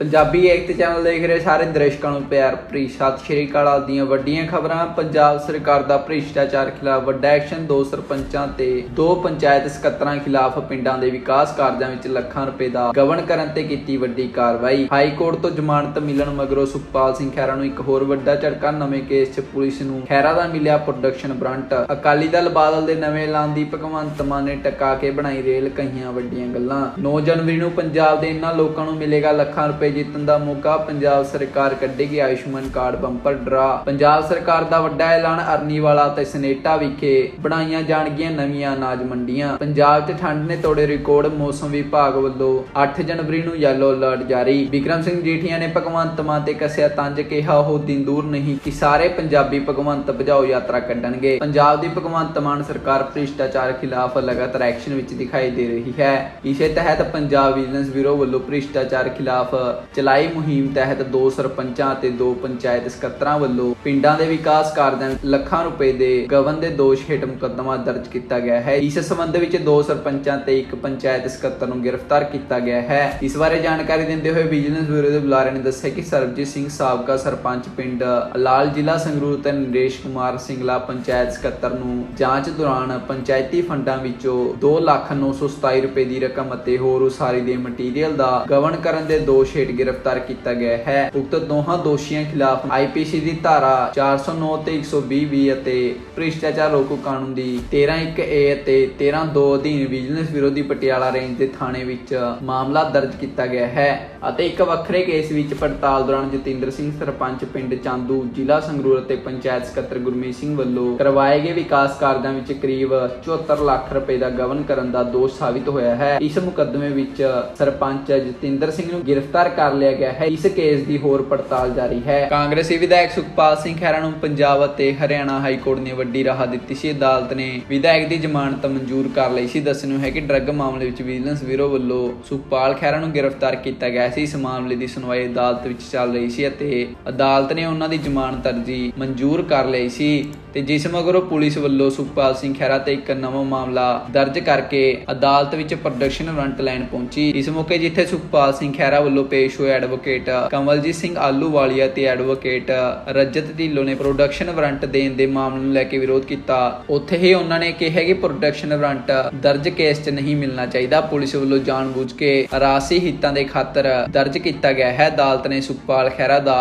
Punjabi ਏਕਤ channel ਦੇਖ ਰਹੇ ਸਾਰੇ ਦਰਸ਼ਕਾਂ ਨੂੰ ਪਿਆਰ ਭਰੀ ਸਤਿ ਸ਼੍ਰੀ ਅਕਾਲ। ਆਪ ਵੱਡੀਆਂ ਖਬਰਾਂ, ਪੰਜਾਬ ਸਰਕਾਰ ਦਾ ਭ੍ਰਿਸ਼ਟਾਚਾਰ ਖਿਲਾਫ ਵੱਡਾ ਐਕਸ਼ਨ, ਦੋ ਸਰਪੰਚਾਂ ਤੇ ਦੋ ਪੰਚਾਇਤ ਸਕੱਤਰਾਂ ਖਿਲਾਫ ਪਿੰਡਾਂ ਦੇ ਵਿਕਾਸ ਕਾਰਜਾਂ ਵਿੱਚ ਲੱਖਾਂ ਰੁਪਏ ਦਾ ਗਵਨ ਕਰਨ ਤੇ ਕੀਤੀ ਵੱਡੀ ਕਾਰਵਾਈ। ਹਾਈ ਕੋਰਟ ਤੋਂ ਜ਼ਮਾਨਤ ਮਿਲਣ ਮਗਰੋਂ ਸੁਖਪਾਲ ਸਿੰਘ ਖਹਿਰਾ ਨੂੰ ਇੱਕ ਹੋਰ ਵੱਡਾ ਝਟਕਾ, ਨਵੇਂ ਕੇਸ 'ਚ ਪੁਲਿਸ ਨੂੰ ਖਹਿਰਾ ਦਾ ਮਿਲਿਆ ਪ੍ਰੋਡਕਸ਼ਨ ਬ੍ਰਾਂਟ ਅਕਾਲੀ ਦਲ ਬਾਦਲ ਦੇ ਨਵੇਂ ਐਲਾਨ ਦੀ ਭਗਵੰਤ ਮਾਨ ਨੇ ਟਕਾ ਕੇ ਬਣਾਈ ਰੇਲ, ਕਹੀਆਂ ਵੱਡੀਆਂ ਗੱਲਾਂ। 9 ਜਨਵਰੀ ਨੂੰ ਪੰਜਾਬ ਦੇ ਇਨ੍ਹਾਂ ਲੋਕਾਂ ਨੂੰ ਮਿਲੇਗਾ ਲੱਖਾਂ ਰੁਪਏ ਜਿੱਤਣ ਦਾ ਮੌਕਾ ਪੰਜਾਬ ਸਰਕਾਰ ਕੱਢੇਗੀ Ayushman card bumper draw. Punjab ਸਰਕਾਰ ਦਾ ਵੱਡਾ ਐਲਾਨ ਅਰਨੀਵਾਲਾ ਤੇ ਸਨੇਟਾ ਵਿਖੇ। ਬਣਾਈਆਂ ਜਾਣਗੀਆਂ ਨਵੀਆਂ ਅਨਾਜ ਮੰਡੀਆਂ। ਪੰਜਾਬ 'ਚ ਠੰਡ ਨੇ ਤੋੜੇ ਰਿਕਾਰਡ ਮੌਸਮ ਵਿਭਾਗ ਵੱਲੋਂ। 8 ਜਨਵਰੀ ਨੂੰ ਯੈਲੋ ਅਲਰਟ ਜਾਰੀ। ਵਿਕਰਮ ਸਿੰਘ ਜੀਠੀਆ ਨੇ ਭਗਵੰਤ ਮਾਨ ਤੇ ਕੱਸਿਆ ਤੰਜ ਕਿਹਾ, ਉਹ ਦਿਨ ਦੂਰ ਨਹੀਂ ਕਿ ਸਾਰੇ ਪੰਜਾਬੀ ਭਗਵੰਤ ਭਜਾਓ ਯਾਤਰਾ ਕੱਢਣਗੇ। ਪੰਜਾਬ ਦੀ ਭਗਵੰਤ ਮਾਨ ਸਰਕਾਰ ਭ੍ਰਿਸ਼ਟਾਚਾਰ ਖਿਲਾਫ ਲਗਾਤਾਰ ਐਕਸ਼ਨ ਵਿੱਚ ਦਿਖਾਈ ਦੇ ਰਹੀ ਹੈ। ਇਸੇ ਤਹਿਤ ਪੰਜਾਬ ਵਿਜੀਲੈਂਸ ਬਿਊਰੋ ਵੱਲੋਂ ਭ੍ਰਿਸ਼ਟਾਚਾਰ ਖਿਲਾਫ ਚਲਾਈ ਮੁਹਿੰਮ ਤਹਿਤ ਦੋ ਸਰਪੰਚਾਂ ਅਤੇ ਦੋ ਪੰਚਾਇਤ ਸਕੱਤਰਾਂ ਵੱਲੋਂ ਪਿੰਡਾਂ ਦੇ ਵਿਕਾਸ ਕਾਰਜਾਂ ਵਿੱਚ ਲੱਖਾਂ ਰੁਪਏ ਦੇ ਗਵਨ ਦੇ ਦੋਸ਼ ਹੇਠ ਮੁਕੱਦਮਾ ਦਰਜ ਕੀਤਾ ਗਿਆ ਹੈ। ਇਸ ਸੰਬੰਧ ਵਿੱਚ ਦੋ ਸਰਪੰਚਾਂ ਤੇ ਇੱਕ ਪੰਚਾਇਤ ਸਕੱਤਰ ਨੂੰ ਗ੍ਰਿਫਤਾਰ ਕੀਤਾ ਗਿਆ ਹੈ। ਇਸ ਬਾਰੇ ਜਾਣਕਾਰੀ ਦਿੰਦੇ ਹੋਏ ਵਿਜੀਲੈਂਸ ਬਿਊਰੋ ਦੇ ਬੁਲਾਰੇ ਨੇ ਦੱਸਿਆ ਕਿ ਸਰਬਜੀਤ ਸਿੰਘ ਸਾਬਕਾ ਸਰਪੰਚ ਪਿੰਡ ਲਾਲ ਜ਼ਿਲ੍ਹਾ ਸੰਗਰੂਰ ਤੇ ਨਰੇਸ਼ ਕੁਮਾਰ ਸਿੰਗਲਾ ਪੰਚਾਇਤ ਸਕੱਤਰ ਨੂੰ ਜਾਂਚ ਦੌਰਾਨ ਪੰਚਾਇਤੀ ਫੰਡਾਂ ਵਿੱਚੋਂ 2,927 ਰੁਪਏ ਦੀ ਰਕਮ ਅਤੇ ਹੋਰ ਉਸਾਰੀ ਦੇ ਮਟੀਰੀਅਲ ਦਾ ਗਵਨ ਕਰਨ ਦੇ ਦੋਸ਼ ਹੇਠ ਗ੍ਰਿਫਤਾਰ ਕੀਤਾ ਗਿਆ ਹੈ। ਉਕਤ ਦੋਹਾਂ ਦੋਸ਼ੀਆਂ ਖਿਲਾਫ ਆਈਪੀਸੀ ਦੀ ਧਾਰਾ 409 ਤੇ 120 ਬੀ ਅਤੇ ਭ੍ਰਿਸ਼ਟਾਚਾਰ ਰੋਕੂ ਕਾਨੂੰਨ ਦੀ 13(1) ਏ ਅਤੇ 13(2) ਅਧੀਨ ਵਿਜੀਲੈਂਸ ਵਿਰੋਧੀ ਪਟਿਆਲਾ ਰੇਂਜ ਦੇ ਥਾਣੇ ਵਿੱਚ ਮਾਮਲਾ ਦਰਜ ਕੀਤਾ ਗਿਆ ਹੈ ਅਤੇ ਇੱਕ ਵੱਖਰੇ ਕੇਸ ਵਿੱਚ ਪੜਤਾਲ ਦੌਰਾਨ ਜਤਿੰਦਰ ਸਿੰਘ, ਸਰਪੰਚ ਪਿੰਡ ਚਾਂਦੂ, ਜ਼ਿਲ੍ਹਾ ਸੰਗਰੂਰ ਅਤੇ ਪੰਚਾਇਤ ਸਕੱਤਰ ਗੁਰਮੀਤ ਸਿੰਘ ਵੱਲੋਂ ਕਰਵਾਏ ਗਏ ਵਿਕਾਸ ਕਾਰਜਾਂ ਵਿੱਚ ਕਰੀਬ 74 ਲੱਖ ਰੁਪਏ ਦਾ ਗਵਨ ਕਰਨ ਦਾ ਦੋਸ਼ ਸਾਬਿਤ ਹੋਇਆ ਹੈ। ਇਸ ਮੁਕੱਦਮੇ ਵਿੱਚ ਸਰਪੰਚ ਜਤਿੰਦਰ ਸਿੰਘ ਨੂੰ ਗ੍ਰਿਫਤਾਰ ਕਰ ਲਿਆ ਗਿਆ ਹੈ। ਇਸ ਕੇਸ ਦੀ ਹੋਰ ਪੜਤਾਲ ਜਾਰੀ ਹੈ। ਕਾਂਗਰਸੀ ਵਿਧਾਇਕ ਸੁਖਪਾਲ ਸਿੰਘ ਖਹਿਰਾ ਨੂੰ ਪੰਜਾਬ ਅਤੇ ਹਰਿਆਣਾ ਹਾਈ ਕੋਰਟ ਨੇ ਵੱਡੀ ਰਾਹਤ ਦਿੱਤੀ ਸੀ। ਅਦਾਲਤ ਨੇ ਵਿਧਾਇਕ ਦੀ ਜ਼ਮਾਨਤ ਮਨਜ਼ੂਰ ਕਰ ਲਈ ਸੀ। ਦੱਸਣੂ ਹੈ ਕਿ ਡਰੱਗ ਮਾਮਲੇ ਵਿੱਚ ਵਿਜੀਲੈਂਸ ਬਿਊਰੋ ਵੱਲੋਂ ਸੁਖਪਾਲ ਖਹਿਰਾ ਨੂੰ ਗ੍ਰਿਫਤਾਰ ਕੀਤਾ ਗਿਆ ਸੀ। ਇਸ ਮਾਮਲੇ ਦੀ ਸੁਣਵਾਈ ਅਦਾਲਤ ਵਿੱਚ ਚੱਲ ਰਹੀ ਸੀ ਅਤੇ ਅਦਾਲਤ ਨੇ ਉਹਨਾਂ ਦੀ ਜ਼ਮਾਨਤ ਅਰਜ਼ੀ ਮਨਜ਼ੂਰ ਕਰ ਲਈ ਸੀ। ਤੇ ਜਿਸ ਮਗਰੋਂ ਪੁਲਿਸ ਵੱਲੋਂ ਸੁਖਪਾਲ ਸਿੰਘ ਖਹਿਰਾ ਤੇ ਇੱਕ ਨਵਾਂ ਮਾਮਲਾ ਦਰਜ ਕਰਕੇ ਅਦਾਲਤ ਵਿੱਚ ਪ੍ਰੋਡਕਸ਼ਨ ਵਾਰੰਟ ਲੈਣ ਪਹੁੰਚੀ। ਇਸ ਮੌਕੇ ਜਿੱਥੇ ਸੁਖਪਾਲ ਸਿੰਘ ਖਹਿਰਾ ਵੱਲੋਂ ਪੇਸ਼ ਹੋਏ ਐਡਵੋਕੇਟ ਕਮਲਜੀਤ ਸਿੰਘ ਆਲੂਵਾਲੀਆ ਤੇ ਐਡਵੋਕੇਟ ਰਜਤ ਢਿੱਲੋਂ ਨੇ ਪ੍ਰੋਡਕਸ਼ਨ ਵਾਰੰਟ ਦੇਣ ਦੇ ਮਾਮਲੇ ਨੂੰ ਲੈ ਕੇ ਵਿਰੋਧ ਕੀਤਾ। ਉੱਥੇ ਹੀ ਉਹਨਾਂ ਨੇ ਕਿਹਾ ਕਿ ਪ੍ਰੋਡਕਸ਼ਨ ਵਾਰੰਟ ਦਰਜ ਕੇਸ 'ਚ ਨਹੀਂ ਮਿਲਣਾ ਚਾਹੀਦਾ। ਪੁਲਿਸ ਵੱਲੋਂ ਜਾਣਬੁੱਝ ਕੇ ਰਾਸੀ ਹਿੱਤਾਂ ਦੇ ਖਾਤਰ ਦਰਜ ਕੀਤਾ ਗਿਆ ਹੈ। ਅਦਾਲਤ ਨੇ ਸੁਖਪਾਲ ਖਹਿਰਾ ਦਾ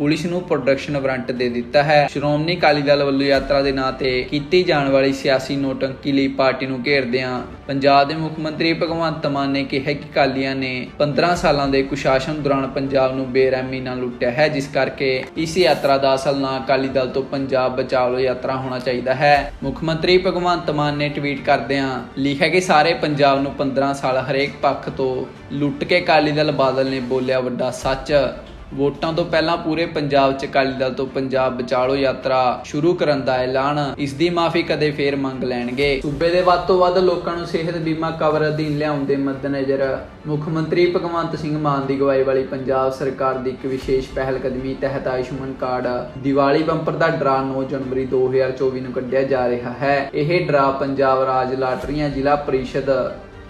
ਪੁਲਿਸ ਨੂੰ ਪ੍ਰੋਡਕਸ਼ਨ ਵਾਰੰਟ ਦੇ ਦਿੱਤਾ ਹੈ। ਸ਼੍ਰੋਮਣੀ ਅਕਾਲੀ ਦਲ ਵੱਲੋਂ ਯਾਤਰਾ ਦੇ ਨਾਂ ਤੇ ਕੀਤੀ ਜਾਣ ਵਾਲੀ ਸਿਆਸੀ ਨੋਟੰਕੀ ਲਈ ਪਾਰਟੀ ਨੂੰ ਘੇਰਦਿਆਂ ਪੰਜਾਬ ਦੇ ਮੁੱਖ ਮੰਤਰੀ ਭਗਵੰਤ ਮਾਨ ਨੇ ਕਿਹਾ ਕਿ ਕਾਲੀਆਂ ਨੇ 15 ਸਾਲਾਂ ਦੇ ਕੁਸ਼ਾਸਨ ਦੌਰਾਨ ਪੰਜਾਬ ਨੂੰ ਬੇਰਹਿਮੀ ਨਾਲ ਲੁੱਟਿਆ ਹੈ, ਜਿਸ ਕਰਕੇ ਇਸ ਯਾਤਰਾ ਦਾ ਅਸਲ ਨਾਂ ਅਕਾਲੀ ਦਲ ਤੋਂ ਪੰਜਾਬ ਬਚਾਓ ਯਾਤਰਾ ਹੋਣਾ ਚਾਹੀਦਾ ਹੈ। ਮੁੱਖ ਮੰਤਰੀ ਭਗਵੰਤ ਮਾਨ ਨੇ ਟਵੀਟ ਕਰਦਿਆਂ ਲਿਖਿਆ ਕਿ ਸਾਰੇ ਪੰਜਾਬ ਨੂੰ 15 ਸਾਲ ਹਰੇਕ ਪੱਖ ਤੋਂ ਲੁੱਟ ਕੇ ਅਕਾਲੀ ਦਲ ਬਾਦਲ ਨੇ ਬੋਲਿਆ ਵੱਡਾ ਸੱਚ। ਵੋਟਾਂ ਤੋਂ ਪਹਿਲਾਂ ਪੂਰੇ ਪੰਜਾਬ 'ਚ ਅਕਾਲੀ ਦਲ ਤੋਂ ਪੰਜਾਬ ਬਚਾਲੋ ਯਾਤਰਾ ਸ਼ੁਰੂ ਕਰਨ ਦਾ ਐਲਾਨ। ਇਸ ਦੀ ਮਾਫੀ ਕਦੇ ਫੇਰ ਮੰਗ ਲੈਣਗੇ। ਸੂਬੇ ਦੇ ਵੱਧ ਤੋਂ ਵੱਧ ਲੋਕਾਂ ਨੂੰ ਸਿਹਤ ਬੀਮਾ ਕਵਰ ਅਧੀਨ ਲਿਆਉਣ ਦੇ ਮੱਦੇਨਜ਼ਰ ਮੁੱਖ ਮੰਤਰੀ ਭਗਵੰਤ ਸਿੰਘ ਮਾਨ ਦੀ ਅਗਵਾਈ ਵਾਲੀ ਪੰਜਾਬ ਸਰਕਾਰ ਦੀ ਇੱਕ ਵਿਸ਼ੇਸ਼ ਪਹਿਲ ਕਦਮੀ ਤਹਿਤ ਆਯੁਸ਼ਮਾਨ ਕਾਰਡ ਦੀਵਾਲੀ ਬੰਪਰ ਦਾ ਡਰਾ 9 ਜਨਵਰੀ 2024 ਨੂੰ ਕੱਢਿਆ ਜਾ ਰਿਹਾ ਹੈ। ਇਹ ਡਰਾ ਪੰਜਾਬ ਰਾਜ ਲਾਟਰੀਆਂ ਜ਼ਿਲ੍ਹਾ ਪਰਿਸ਼ਦ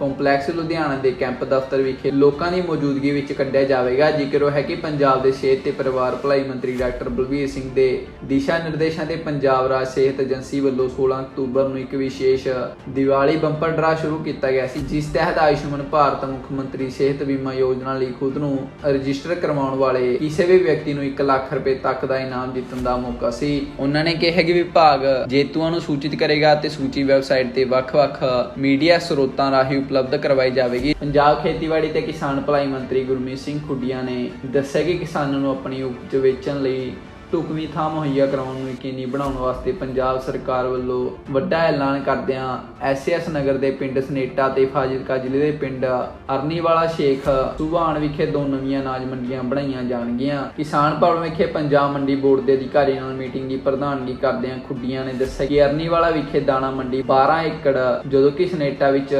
ਕੰਪਲੈਕਸ ਲੁਧਿਆਣਾ ਦੇ ਕੈਂਪ ਦਫ਼ਤਰ ਵਿਖੇ ਲੋਕਾਂ ਦੀ ਮੌਜੂਦਗੀ ਵਿੱਚ ਕੱਢਿਆ ਜਾਵੇਗਾ, ਜ਼ਿਕਰ ਹੈ ਕਿ ਪੰਜਾਬ ਦੇ ਸਿਹਤ ਤੇ ਪਰਿਵਾਰ ਭਲਾਈ ਮੰਤਰੀ ਡਾਕਟਰ ਬਲਵੀਰ ਸਿੰਘ ਦੇ ਦਿਸ਼ਾ ਨਿਰਦੇਸ਼ਾਂ ਤੇ ਪੰਜਾਬ ਰਾਜ ਸਿਹਤ ਏਜੰਸੀ ਵੱਲੋਂ 16 ਅਕਤੂਬਰ ਨੂੰ ਇੱਕ ਵਿਸ਼ੇਸ਼ ਦੀਵਾਲੀ ਬੰਪਰ ਡਰਾ ਸ਼ੁਰੂ ਕੀਤਾ ਗਿਆ ਸੀ, ਜਿਸ ਤਹਿਤ ਆਯੁਸ਼ਮਾਨ ਭਾਰਤ ਮੁੱਖ ਮੰਤਰੀ ਸਿਹਤ ਬੀਮਾ ਯੋਜਨਾ ਲਈ ਖੁਦ ਨੂੰ ਰਜਿਸਟਰ ਕਰਵਾਉਣ ਵਾਲੇ ਕਿਸੇ ਵੀ ਵਿਅਕਤੀ ਨੂੰ 1 ਲੱਖ ਰੁਪਏ ਤੱਕ ਦਾ ਇਨਾਮ ਜਿੱਤਣ ਦਾ ਮੌਕਾ ਸੀ। ਉਹਨਾਂ ਨੇ ਕਿਹਾ ਕਿ ਵਿਭਾਗ ਜੇਤੂਆਂ ਨੂੰ ਸੂਚਿਤ ਕਰੇਗਾ ਤੇ ਸੂਚੀ ਵੈਬਸਾਈਟ ਤੇ ਵੱਖ-ਵੱਖ ਮੀਡੀਆ ਸਰੋਤਾਂ ਰਾਹੀਂ ਉਪਲਬਧ ਕਰਵਾਈ ਜਾਵੇਗੀ। ਪੰਜਾਬ ਖੇਤੀਬਾੜੀ ਤੇ ਕਿਸਾਨ ਭਲਾਈ ਮੰਤਰੀ ਗੁਰਮੀਤ ਸਿੰਘ ਖੁੱਡੀਆਂ ਨੇ ਦੱਸਿਆ ਕਿ ਕਿਸਾਨਾਂ ਨੂੰ ਆਪਣੀ ਉਪਜ ਵੇਚਣ ਲਈ ਢੁਕਵੀਂ ਥਾਂ ਮੁਹੱਈਆ ਕਰਾਉਣ ਨੂੰ ਯਕੀਨੀ ਬਣਾਉਣ ਵਾਸਤੇ ਪੰਜਾਬ ਸਰਕਾਰ ਵੱਲੋਂ ਵੱਡਾ ਐਲਾਨ ਕਰਦਿਆਂ ਐਸਐਸ ਨਗਰ ਦੇ ਪਿੰਡ ਸਨੇਟਾ ਤੇ ਫਾਜ਼ਿਲਕਾ ਜ਼ਿਲ੍ਹੇ ਦੇ ਪਿੰਡ ਅਰਨੀਵਾਲਾ ਸ਼ੇਖ ਸੁਭਾਨ ਵਿਖੇ ਦੋ ਨਵੀਆਂ ਅਨਾਜ ਮੰਡੀਆਂ ਬਣਾਈਆਂ ਜਾਣਗੀਆਂ। ਕਿਸਾਨ ਭਵਨ ਵਿਖੇ ਪੰਜਾਬ ਮੰਡੀ ਬੋਰਡ ਦੇ ਅਧਿਕਾਰੀਆਂ ਨਾਲ ਮੀਟਿੰਗ ਦੀ ਪ੍ਰਧਾਨਗੀ ਕਰਦਿਆਂ ਖੁੱਡੀਆਂ ਨੇ ਦੱਸਿਆ ਕਿ ਅਰਨੀਵਾਲਾ ਵਿਖੇ ਦਾਣਾ ਮੰਡੀ 12 ਏਕੜ, ਜਦੋਂ ਕਿ ਸਨੇਟਾ ਵਿੱਚ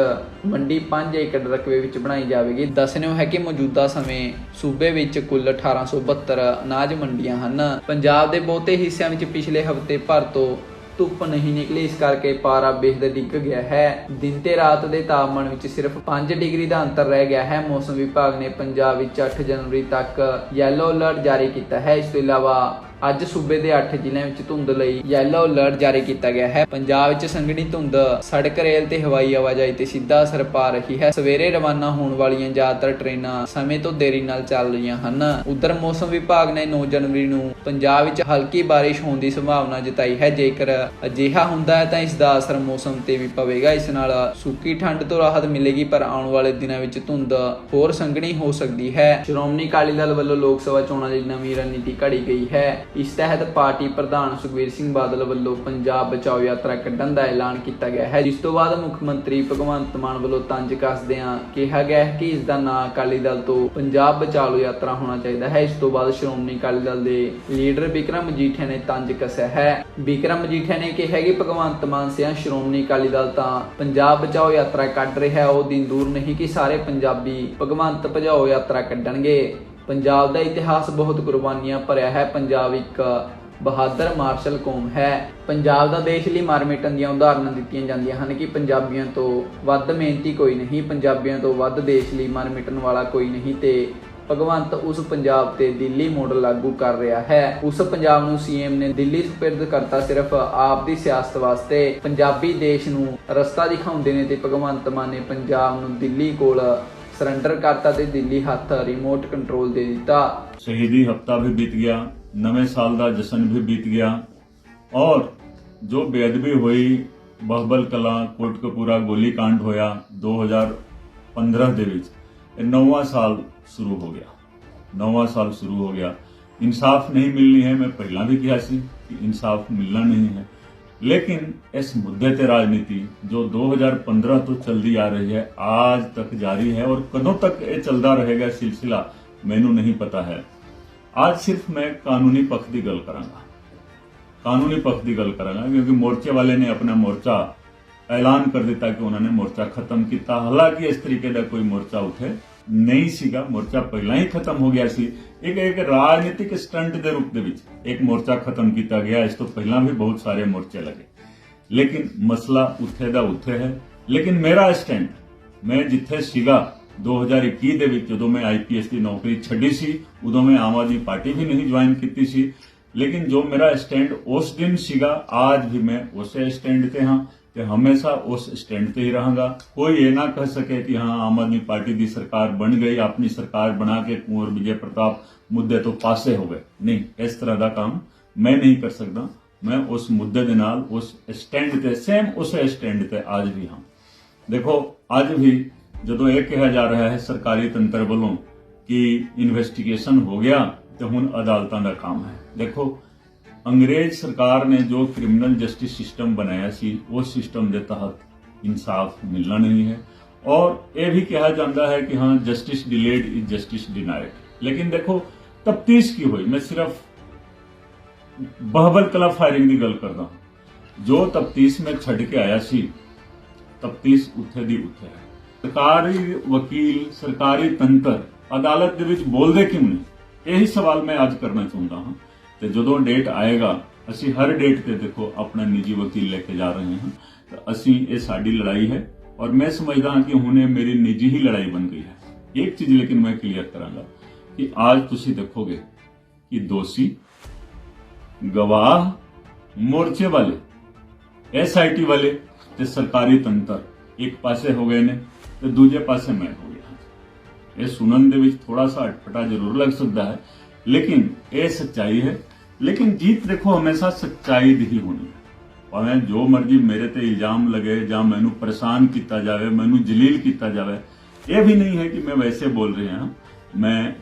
ਮੰਡੀ 5 ਏਕੜ ਰਕਬੇ ਵਿੱਚ ਬਣਾਈ ਜਾਵੇਗੀ। ਦੱਸਣਯੋਗ ਹੈ ਕਿ ਮੌਜੂਦਾ ਸਮੇਂ ਸੂਬੇ ਵਿੱਚ ਕੁੱਲ 1872 ਅਨਾਜ ਮੰਡੀਆਂ ਹਨ। ਪੰਜਾਬ ਦੇ ਬਹੁਤੇ ਹਿੱਸਿਆਂ ਵਿੱਚ ਪਿਛਲੇ ਹਫ਼ਤੇ ਭਰ ਤੋਂ ਧੁੱਪ ਨਹੀਂ ਨਿਕਲੀ, ਇਸ ਕਰਕੇ ਪਾਰਾ ਬੇਹਦ ਡਿੱਗ ਗਿਆ ਹੈ। ਦਿਨ ਤੇ ਰਾਤ ਦੇ ਤਾਪਮਾਨ ਵਿੱਚ ਸਿਰਫ 5 ਡਿਗਰੀ ਦਾ ਅੰਤਰ ਰਹਿ ਗਿਆ ਹੈ। ਮੌਸਮ ਵਿਭਾਗ ਨੇ ਪੰਜਾਬ ਵਿੱਚ 8 ਜਨਵਰੀ ਤੱਕ ਯੈਲੋ ਅਲਰਟ ਜਾਰੀ ਕੀਤਾ ਹੈ। ਇਸ ਤੋਂ ਇਲਾਵਾ ਅੱਜ ਸੂਬੇ ਦੇ 8 ਜ਼ਿਲ੍ਹਿਆਂ ਵਿੱਚ ਧੁੰਦ ਲਈ ਯੈਲੋ ਅਲਰਟ ਜਾਰੀ ਕੀਤਾ ਗਿਆ ਹੈ। ਪੰਜਾਬ ਵਿੱਚ ਸੰਘਣੀ ਧੁੰਦ, ਸੜਕ ਰੇਲ ਤੇ ਹਵਾਈ ਆਵਾਜਾਈ ਤੇ ਸਿੱਧਾ ਅਸਰ ਪਾ ਰਹੀ ਹੈ। ਸਵੇਰੇ ਰਵਾਨਾ ਹੋਣ ਵਾਲੀਆਂ ਜ਼ਿਆਦਾਤਰ ਟ੍ਰੇਨਾਂ ਸਮੇਂ ਤੋਂ ਦੇਰੀ ਨਾਲ ਚੱਲ ਰਹੀਆਂ ਹਨ। ਉਧਰ ਮੌਸਮ ਵਿਭਾਗ ਨੇ 9 ਜਨਵਰੀ ਨੂੰ ਪੰਜਾਬ ਵਿੱਚ ਹਲਕੀ ਬਾਰਿਸ਼ ਹੋਣ ਦੀ ਸੰਭਾਵਨਾ ਜਤਾਈ ਹੈ। ਜੇਕਰ ਅਜਿਹਾ ਹੁੰਦਾ ਹੈ ਤਾਂ ਇਸ ਦਾ ਅਸਰ ਮੌਸਮ ਤੇ ਵੀ ਪਵੇਗਾ। ਇਸ ਨਾਲ ਸੁੱਕੀ ਠੰਡ ਤੋਂ ਰਾਹਤ ਮਿਲੇਗੀ, ਪਰ ਆਉਣ ਵਾਲੇ ਦਿਨਾਂ ਵਿੱਚ ਧੁੰਦ ਹੋਰ ਸੰਘਣੀ ਹੋ ਸਕਦੀ ਹੈ। ਸ਼੍ਰੋਮਣੀ ਅਕਾਲੀ ਦਲ ਵੱਲੋਂ ਲੋਕ ਸਭਾ ਚੋਣਾਂ ਲਈ ਨਵੀਂ ਰਣਨੀਤੀ ਘੜੀ ਗਈ ਹੈ। ਇਸ ਤਹਿਤ ਪਾਰਟੀ ਪ੍ਰਧਾਨ ਸੁਖਬੀਰ ਸਿੰਘ ਬਾਦਲ ਵੱਲੋਂ ਪੰਜਾਬ ਬਚਾਓ ਯਾਤਰਾ ਕੱਢਣ ਦਾ ਐਲਾਨ ਕੀਤਾ ਗਿਆ ਹੈ, ਜਿਸ ਤੋਂ ਬਾਅਦ ਮੁੱਖ ਮੰਤਰੀ ਭਗਵੰਤ ਮਾਨ ਵੱਲੋਂ ਤੰਜ ਕੱਸਦਿਆਂ ਕਿਹਾ ਗਿਆ ਹੈ ਕਿ ਇਸ ਦਾ ਨਾਂ ਅਕਾਲੀ ਦਲ ਤੋਂ ਪੰਜਾਬ ਬਚਾਓ ਯਾਤਰਾ ਹੋਣਾ ਚਾਹੀਦਾ ਹੈ। ਇਸ ਤੋਂ ਬਾਅਦ ਸ਼੍ਰੋਮਣੀ ਅਕਾਲੀ ਦਲ ਦੇ ਲੀਡਰ ਵਿਕਰਮ ਮਜੀਠੀਆ ਨੇ ਤੰਜ ਕੱਸਿਆ ਹੈ। ਵਿਕਰਮ ਮਜੀਠੀਆ ਨੇ ਕਿਹਾ ਕਿ ਭਗਵੰਤ ਮਾਨ ਸਿਆ ਸ਼੍ਰੋਮਣੀ ਅਕਾਲੀ ਦਲ ਤਾਂ ਪੰਜਾਬ ਬਚਾਓ ਯਾਤਰਾ ਕੱਢ ਰਿਹਾ ਹੈ, ਉਹ ਦਿਨ ਦੂਰ ਨਹੀਂ ਕਿ ਸਾਰੇ ਪੰਜਾਬੀ ਭਗਵੰਤ ਭਜਾਓ ਯਾਤਰਾ ਕੱਢਣਗੇ। ਪੰਜਾਬ ਦਾ ਇਤਿਹਾਸ ਬਹੁਤ ਕੁਰਬਾਨੀਆਂ ਭਰਿਆ ਹੈ। ਪੰਜਾਬ ਇੱਕ ਬਹਾਦਰ ਮਾਰਸ਼ਲ ਕੌਮ ਹੈ। ਪੰਜਾਬ ਦਾ ਦੇਸ਼ ਲਈ ਮਰ ਮਿਟਣ ਦੀਆਂ ਉਦਾਹਰਨਾਂ ਦਿੱਤੀਆਂ ਜਾਂਦੀਆਂ ਹਨ ਕਿ ਪੰਜਾਬੀਆਂ ਤੋਂ ਵੱਧ ਮਿਹਨਤੀ ਕੋਈ ਨਹੀਂ, ਪੰਜਾਬੀਆਂ ਤੋਂ ਵੱਧ ਦੇਸ਼ ਲਈ ਮਰ ਮਿਟਣ ਵਾਲਾ ਕੋਈ ਨਹੀਂ ਤੇ ਭਗਵੰਤ ਉਸ ਪੰਜਾਬ ਤੇ ਦਿੱਲੀ ਮਾਡਲ ਲਾਗੂ ਕਰ ਰਿਹਾ ਹੈ। ਉਸ ਪੰਜਾਬ ਨੂੰ ਸੀਐਮ ਨੇ ਦਿੱਲੀ ਸਪਿਰਦ ਕਰਤਾ ਸਿਰਫ ਆਪ ਦੀ ਸਿਆਸਤ ਵਾਸਤੇ। ਪੰਜਾਬੀ ਦੇਸ਼ ਨੂੰ ਰਸਤਾ ਦਿਖਾਉਂਦੇ ਨੇ ਤੇ ਭਗਵੰਤ ਮਾਨ ਨੇ ਪੰਜਾਬ ਨੂੰ ਦਿੱਲੀ ਕੋਲ सरेंडर करता ते दिल्ली हथ रिमोट कंट्रोल दे दिता शहीदी हफ्ता भी बीत गया नवे साल का जश्न भी बीत गया और जो बेअदबी हुई ਬਹਬਲ ਕਲਾ ਕੋਟਕਪੂਰਾ ਗੋਲੀकांड ਹੋਇਆ 2015 ਦੇ ਵਿੱਚ, ਇਹ ਨੌਵਾਂ ਸਾਲ ਸ਼ੁਰੂ ਹੋ ਗਿਆ। ਨੌਵਾਂ ਸਾਲ ਸ਼ੁਰੂ ਹੋ ਗਿਆ। ਇਨਸਾਫ ਨਹੀਂ ਮਿਲਣੀ ਹੈ, ਮੈਂ ਪਹਿਲਾਂ ਵੀ ਕਿਹਾ ਸੀ ਕਿ ਇਨਸਾਫ ਮਿਲਣਾ ਨਹੀਂ ਹੈ। ਲੇਕਿਨ ਇਸ ਮੁੱਦੇ ਤੇ ਰਾਜਨੀਤੀ ਜੋ 2015 ਤੋਂ ਚਲਦੀ ਆ ਰਹੀ ਹੈ आज तक ਜਾਰੀ ਹੈ ਔਰ ਕਦੋਂ ਤੱਕ ਇਹ ਚੱਲਦਾ ਰਹੇਗਾ ਸਿਲਸਿਲਾ ਮੈਨੂੰ ਨਹੀਂ ਪਤਾ ਹੈ ਅੱਜ ਸਿਰਫ ਮੈਂ ਕਾਨੂੰਨੀ ਪੱਖ ਦੀ ਗੱਲ ਕਰਾਂਗਾ ਕਾਨੂੰਨੀ ਪੱਖ ਦੀ ਗੱਲ ਕਰਾਂਗਾ ਕਿਉਂਕਿ ਮੋਰਚੇ ਵਾਲੇ ਨੇ ਆਪਣਾ ਮੋਰਚਾ ਐਲਾਨ ਕਰ ਦਿੱਤਾ ਕਿ ਉਹਨਾਂ ਨੇ ਮੋਰਚਾ ਖਤਮ ਕੀਤਾ ਹਾਲਾਂਕਿ ਇਸ ਤਰੀਕੇ ਦਾ ਕੋਈ ਮੋਰਚਾ ਉੱਥੇ ਨਹੀਂ ਸੀਗਾ, ਮੋਰਚਾ ਪਹਿਲਾਂ ਹੀ ਖਤਮ ਹੋ ਗਿਆ ਸੀ। ਇੱਕ ਇੱਕ ਰਾਜਨੀਤਿਕ ਸਟੰਟ ਦੇ ਰੂਪ ਦੇ ਵਿੱਚ ਇੱਕ ਮੋਰਚਾ ਖਤਮ ਕੀਤਾ ਗਿਆ, ਇਸ ਤੋਂ ਪਹਿਲਾਂ ਵੀ ਬਹੁਤ ਸਾਰੇ ਮੋਰਚੇ ਲੱਗੇ। ਲੇਕਿਨ ਮਸਲਾ ਉੱਥੇ ਦਾ ਉੱਥੇ ਹੈ। ਲੇਕਿਨ ਮੇਰਾ ਸਟੈਂਡ ਮੈਂ ਜਿੱਥੇ ਸੀਗਾ 2021 ਦੇ ਵਿੱਚ, ਜਦੋਂ ਮੈਂ ਆਈਪੀਐਸ ਦੀ ਨੌਕਰੀ ਛੱਡੀ ਸੀ, ਉਦੋਂ ਮੈਂ ਆਮ ਆਦਮੀ ਪਾਰਟੀ ਵੀ ਨਹੀਂ ਜੁਆਇਨ ਕੀਤੀ ਸੀ। ਲੇਕਿਨ ਜੋ ਮੇਰਾ ਸਟੈਂਡ ਉਸ ਦਿਨ ਸੀਗਾ ਅੱਜ ਵੀ ਮੈਂ ਉਸੇ ਸਟੈਂਡ ਤੇ ਹਾਂ। ਤੇ ਹਮੇਸ਼ਾ ਉਸ ਸਟੈਂਡ ਤੇ ਹੀ ਰਹਾਂਗਾ। ਕੋਈ ਇਹ ਨਾ ਕਹਿ ਸਕੇ ਕਿ ਹਾਂ, ਆਮ ਆਦਮੀ ਪਾਰਟੀ ਦੀ ਸਰਕਾਰ ਬਣ ਗਈ, ਆਪਣੀ ਸਰਕਾਰ ਬਣਾ ਕੇ ਕੁੰਵਰ ਵਿਜੇ ਪ੍ਰਤਾਪ ਮੁੱਦੇ ਤੋਂ ਪਾਸੇ ਹੋ ਗਏ। ਨਹੀਂ, ਇਸ ਤਰ੍ਹਾਂ ਦਾ ਕੰਮ ਮੈਂ ਨਹੀਂ ਕਰ ਸਕਦਾ। ਮੈਂ ਉਸ ਮੁੱਦੇ ਦੇ ਨਾਲ, ਉਸ ਸਟੈਂਡ ਤੇ ਸੇਮ ਉਸੇ ਸਟੈਂਡ ਤੇ ਅੱਜ ਵੀ ਹਾਂ। ਦੇਖੋ, ਅੱਜ ਵੀ ਜਦੋਂ ਇਹ ਕਿਹਾ ਜਾ ਰਿਹਾ ਹੈ ਸਰਕਾਰੀ ਤੰਤਰ ਵੱਲੋਂ ਕਿ ਇਨਵੈਸਟੀਗੇਸ਼ਨ ਹੋ ਗਿਆ ਤੇ ਹੁਣ ਅਦਾਲਤਾਂ ਦਾ ਕੰਮ ਹੈ। ਦੇਖੋ ਅੰਗਰੇਜ਼ ਸਰਕਾਰ ਨੇ ਜੋ ਕ੍ਰਿਮੀਨਲ ਜਸਟਿਸ ਸਿਸਟਮ ਬਣਾਇਆ ਸੀ ਉਸ ਸਿਸਟਮ ਦੇ ਤਹਿਤ ਇਨਸਾਫ ਮਿਲਣਾ ਨਹੀਂ ਹੈ ਔਰ ਇਹ ਵੀ ਕਿਹਾ ਜਾਂਦਾ ਹੈ ਕਿ ਹਾਂ justice delayed is justice denied ਲੇਕਿਨ ਦੇਖੋ ਤਫਤੀਸ਼ ਕੀ ਹੋਈ ਮੈਂ ਸਿਰਫ ਬਹਬਲ ਕਲਾ ਫਾਇਰਿੰਗ ਦੀ ਗੱਲ ਕਰਦਾ ਹਾਂ ਜੋ ਤਫਤੀਸ਼ ਮੈਂ ਛੱਡ ਕੇ ਆਇਆ ਸੀ ਤਫਤੀਸ਼ ਉੱਥੇ ਦੀ ਉੱਥੇ ਹੈ ਸਰਕਾਰੀ ਵਕੀਲ ਸਰਕਾਰੀ ਤੰਤਰ ਅਦਾਲਤ ਦੇ ਵਿੱਚ ਬੋਲਦੇ ਕਿਉਂ ਨਹੀਂ ਇਹੀ ਸਵਾਲ ਮੈਂ ਅੱਜ ਕਰਨਾ ਚਾਹੁੰਦਾ ਹਾਂ ਤੇ ਜਦੋਂ ਡੇਟ ਆਏਗਾ ਅਸੀਂ ਹਰ ਡੇਟ ਤੇ ਦੇਖੋ ਆਪਣਾ ਨਿੱਜੀ ਵਕੀਲ ਲੈ ਕੇ ਜਾ ਰਹੇ ਹਾਂ ਤਾਂ ਅਸੀਂ ਇਹ ਸਾਡੀ ਲੜਾਈ ਹੈ ਔਰ ਮੈਂ ਸਮਝਦਾ ਹਾਂ ਕਿ ਹੁਣ ਇਹ ਮੇਰੀ ਨਿੱਜੀ ਹੀ ਲੜਾਈ ਬਣ ਗਈ ਹੈ ਇੱਕ ਚੀਜ਼ ਲੇਕਿਨ ਮੈਂ ਕਲੀਅਰ ਕਰਾਂਗਾ ਕਿ ਅੱਜ ਤੁਸੀਂ ਦੇਖੋਗੇ ਕਿ ਦੋਸ਼ੀ ਗਵਾਹ ਮੋਰਚੇ ਵਾਲੇ ਐਸਆਈਟੀ ਵਾਲੇ ਤੇ ਸਰਕਾਰੀ ਤੰਤਰ ਇੱਕ ਪਾਸੇ ਹੋ ਗਏ ਨੇ ਤੇ ਦੂਜੇ ਪਾਸੇ ਮੈਂ ਹੋ ਗਿਆ ਇਹ ਸੁਣਨ ਦੇ ਵਿੱਚ ਥੋੜਾ ਸਾ ਅਟਪਟਾ ਜ਼ਰੂਰ ਲੱਗ ਸਕਦਾ ਹੈ ਲੇਕਿਨ ਇਹ ਸੱਚਾਈ ਹੈ ਲੇਕਿਨ ਜੀਤ ਦੇਖੋ, ਹਮੇਸ਼ਾ ਸੱਚਾਈ ਦੀ ਹੀ ਹੋਣੀ ਹੈ। ਭਾਵੇਂ ਜੋ ਮਰਜ਼ੀ ਮੇਰੇ ਤੇ ਇਲਜ਼ਾਮ ਲਗੇ ਜਾਂ ਮੈਨੂੰ ਪਰੇਸ਼ਾਨ ਕੀਤਾ ਜਾਵੇ, ਮੈਨੂੰ ਜਲੀਲ ਕੀਤਾ ਜਾਵੇ, ਇਹ ਵੀ ਨਹੀਂ ਹੈ ਕਿ ਮੈਂ ਵੈਸੇ ਬੋਲ ਰਿਹਾ ਹਾਂ। ਮੈਂ